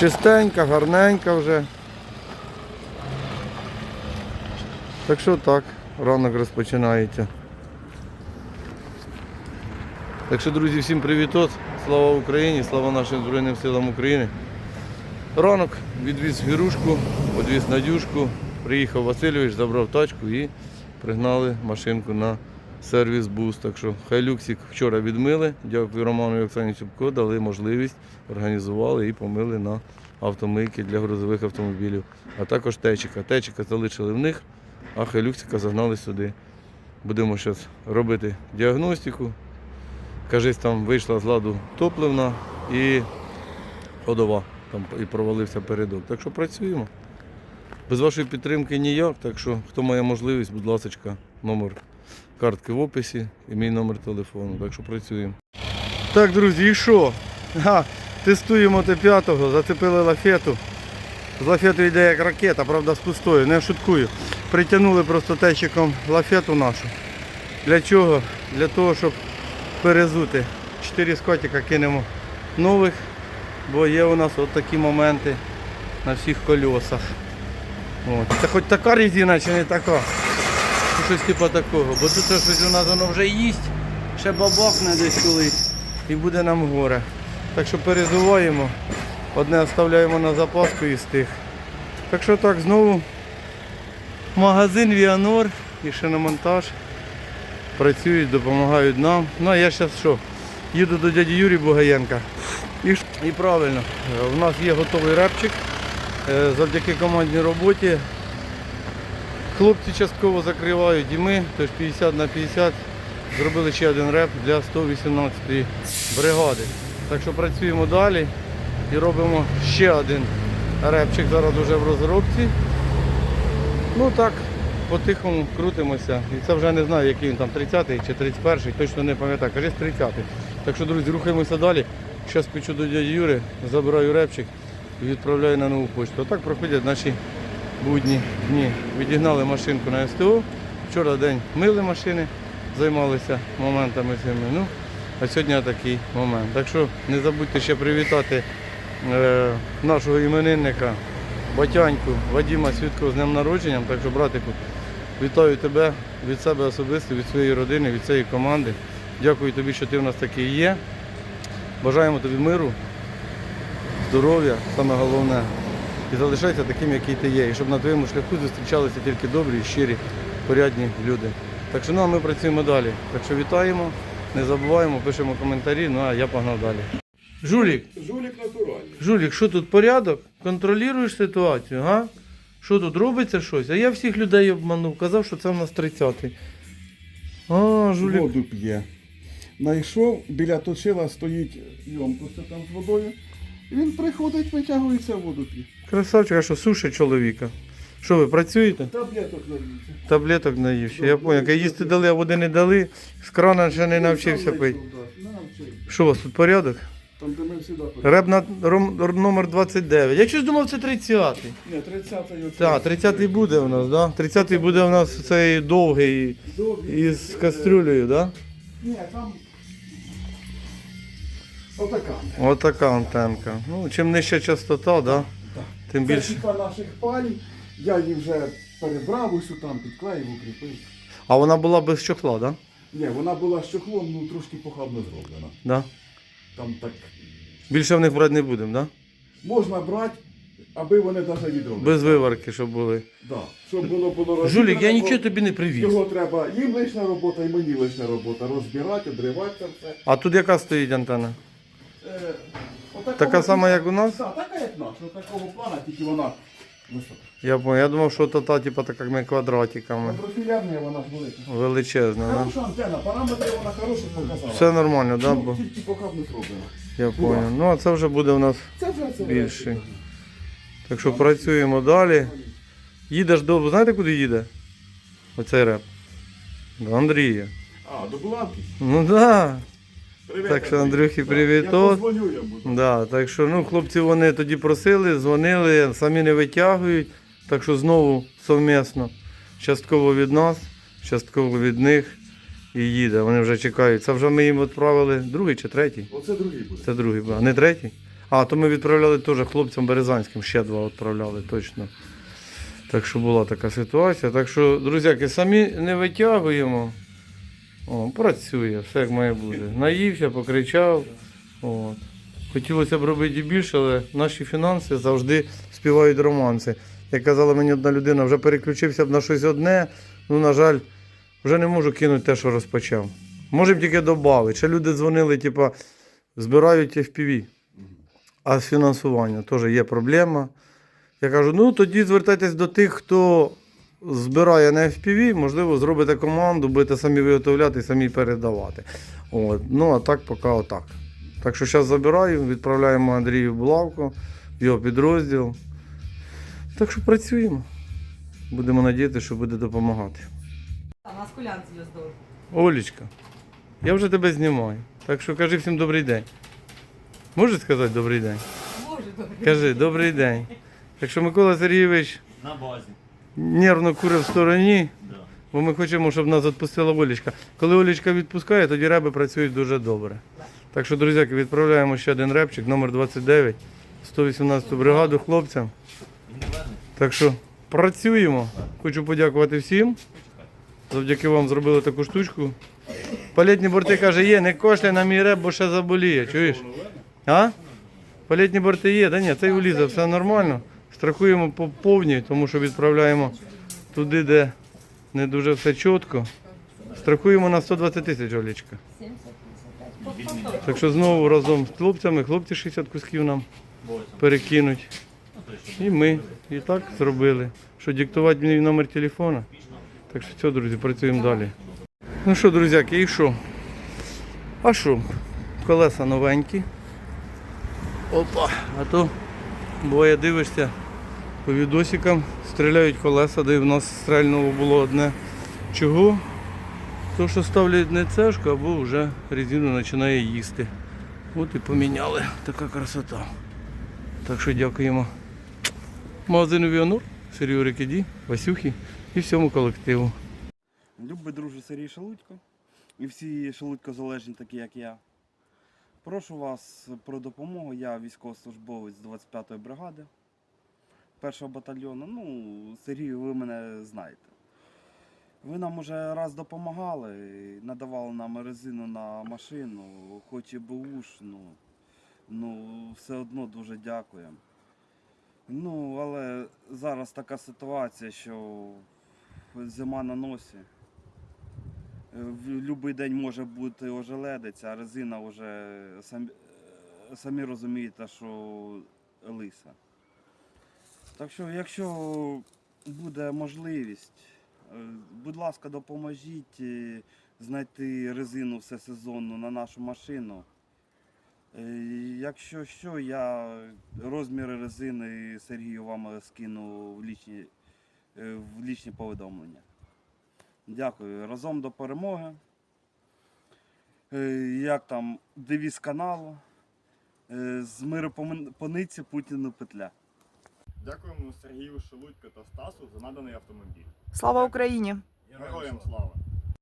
Чистенька, гарненька вже. Так що так, ранок розпочинається. Так що, друзі, всім привіт. Слава Україні, слава нашим Збройним силам України. Ранок відвіз вірушку, відвіз Надюшку, приїхав Васильович, забрав тачку і пригнали машинку на сервіс буст. Так що хай люксик вчора відмили. Дякую Роману і Оксані Цюбко, дали можливість, організували і помили на автомийки для грузових автомобілів. А також течика. Течика залишили в них, а хайлюксика загнали сюди. Будемо зараз робити діагностику. Кажись, там вийшла з ладу топливна і ходова. Там і провалився передок. Так що працюємо. Без вашої підтримки ніяк. Так що, хто має можливість, будь ласка, номер картки в описі і мій номер телефону. Так що працюємо. Так, друзі, і що? Ха, тестуємо Т5, зацепили лафету. З лафету йде як ракета, правда, з пустою, не шуткую. Притягнули просто течиком лафету нашу. Для чого? Для того, щоб перезути. Чотири скотика кинемо нових, бо є у нас от моменти на всіх кольосах. От. Це хоч така резина чи не така. Щось типу такого. Бо тут щось у нас воно вже їсть, ще бабахне десь колись і буде нам горе. Так що перезуваємо. Одне оставляємо на запаску із тих. Так що так, знову магазин Віанор і шиномонтаж працюють, допомагають нам. Ну а я зараз що? Їду до дяді Юрі Бугаєнка. І, і правильно, е, у нас є готовий репчик. Е, Завдяки командній роботі. Хлопці частково закривають і ми, тож 50 на 50 зробили ще один реп для 118-ї бригади. Так що працюємо далі і робимо ще один репчик. Зараз вже в розробці. Ну так, по-тихому крутимося. І це вже не знаю, який він там 30-й чи 31-й, точно не пам'ятаю. Кажись 30-й. Так що, друзі, рухаємося далі. Зараз печу до дяді Юри, забираю репчик і відправляю на нову почту. Отак проходять наші будні дні. Відігнали машинку на СТО. Вчора день мили машини, займалися моментами цими. Ну, а сьогодні такий момент. Так що не забудьте ще привітати е, нашого іменинника, батяньку Вадима Свідкого з днем народження. Так що, братику, вітаю тебе від себе особисто, від своєї родини, від цієї команди. Дякую тобі, що ти в нас такий є. Бажаємо тобі миру, здоров'я, саме головне. І залишайся таким, який ти є. І щоб на твоєму шляху зустрічалися тільки добрі, щирі, порядні люди. Так що ну, а ми працюємо далі. Так що вітаємо, не забуваємо, пишемо коментарі, ну а я погнав далі. Жулік, Жулік натуральний. Жулік, що тут порядок? Контролюєш ситуацію, га? Що тут робиться щось? А я всіх людей обманув, казав, що це в нас 30-й. А, Жулік. Воду п'є. Найшов, біля точила стоїть йомкость там з водою. Він приходить, витягується воду п'є. Красавчик, а що сушить чоловіка? Що ви працюєте? Таблеток навіться. Таблеток наївся. Я зрозумів. Їсти дали, а води не дали, з крана ще не навчився пити. Що у вас тут порядок? Там, де ми завжди пили. Реб на ром- номер 29. Я щось думав, це 30-й. Ні, 30-й оце. Так, 30-й буде у нас, да? 30-й буде у нас цей довгий Довгий. із кастрюлею, да? Ні, там... Отака. Отака антенка. Ну, чим нижча частота, да? Тим Це типа наших палів. Я її вже перебрав ось там, підклеїв, укріпив. А вона була без чохла, да? Ні, вона була з чохлом, ну трошки похабно зроблена. Да? Там так Більше в них брати не будемо, да? можна брати, аби вони навіть відробили. Без виварки, щоб були. Да. Щоб воно було Жулік, я розібрано, нічого бо тобі не привіз. Його треба, їм лишня робота, і мені лишня робота. Розбирати, обривати це все. А тут яка стоїть антенна? Е, отакого Така сама, як у нас? Так, така як наша, такого плана, тільки вона висока. Я понял. Я думав, що то та, типу, такими квадратиками. Профілярна вона ж велика. Величезна, да? Хороша антенна, параметри вона хороші показала. Все нормально, да? Ну. Тільки похабно зроблено. Я понял. Ну, а це вже буде у нас Це вже це. більший. Так що працюємо далі. Їдеш до. Знаєте, куди їде? Оцей реп. До Андрія. А, до Буланки. Ну так. Да. Так що, Андрюхі, Так, привіт. Я йому. Да, так що ну, хлопці вони тоді просили, дзвонили, самі не витягують. Так що знову совмісно. Частково від нас, частково від них і їде. Вони вже чекають. Це вже ми їм відправили другий чи третій? Оце другий буде. Це другий, був, а не третій. А, то ми відправляли теж хлопцям березанським, ще два відправляли точно. Так що була така ситуація. Так що, друзяки, самі не витягуємо. О, працює, все як має бути. Наївся, покричав. От. Хотілося б робити більше, але наші фінанси завжди співають романси. Як казала мені одна людина, вже переключився б на щось одне, ну, на жаль, вже не можу кинути те, що розпочав. Можемо тільки додати. Ще люди дзвонили, типа, збирають FPV. А з фінансуванням теж є проблема. Я кажу, ну тоді звертайтесь до тих, хто збирає на FPV, можливо, зробите команду, будете самі виготовляти, самі передавати. От. Ну, а так поки отак. Так що зараз забираю, відправляємо Андрію в Булавку, його підрозділ. Так що працюємо. Будемо надіятися, що буде допомагати. А нас кулянці їздили. Олічка, я вже тебе знімаю. Так що кажи всім добрий день. Можеш сказати добрий день? Боже, добре. Кажи, добрий день. Так що Микола Сергійович На базі. Нервно курить в стороні, бо ми хочемо, щоб нас відпустила Олічка. Коли Олічка відпускає, тоді реби працюють дуже добре. Так що, друзяки, відправляємо ще один репчик, номер 29, 118 бригаду хлопцям. Так що працюємо. Хочу подякувати всім. Завдяки вам зробили таку штучку. Палітні борти каже, є, не кошляй на мій реп, бо ще заболіє. Чуєш? А? Палітні борти є, да ні, цей улізе, все нормально. Страхуємо по повній, тому що відправляємо туди, де не дуже все чітко. Страхуємо на 120 тисяч, Олічка. Так що знову разом з хлопцями, хлопці 60 кусків нам перекинуть. Ну, І ми і так зробили. Що диктувати мені номер телефона. Так що все, друзі, працюємо далі. Ну що, друзяки, і що? А що? Колеса новенькі. Опа, а то буває дивишся по відосикам, стріляють колеса, де в нас стрельного було одне. Чого? То, що ставлять не цешку, або вже резину починає їсти. От і поміняли. Така красота. Так що дякуємо магазину Віонур, Сергію Рикіді, Васюхі і всьому колективу. Любий друже Сергій Шелудько і всі Шелудько залежні, такі як я. Прошу вас про допомогу. Я військовослужбовець 25-ї бригади першого батальйону. Ну, Сергію, ви мене знаєте. Ви нам уже раз допомагали, надавали нам резину на машину, хоч і бушну. Ну, все одно дуже дякуємо. Ну, але зараз така ситуація, що зима на носі. Е, В будь-який день може бути ожеледиця, а резина вже самі, е, самі розумієте, що лиса. Так що, якщо буде можливість, е, будь ласка, допоможіть е, знайти резину всесезонну на нашу машину. Е, Якщо що, я розміри резини Сергію вам скину в лічні, в лічні повідомлення. Дякую. Разом до перемоги. Як там девіз каналу? З миру пониці Путіну петля. Дякуємо Сергію Шелудько та Стасу за наданий автомобіль. Слава Україні! Героям слава!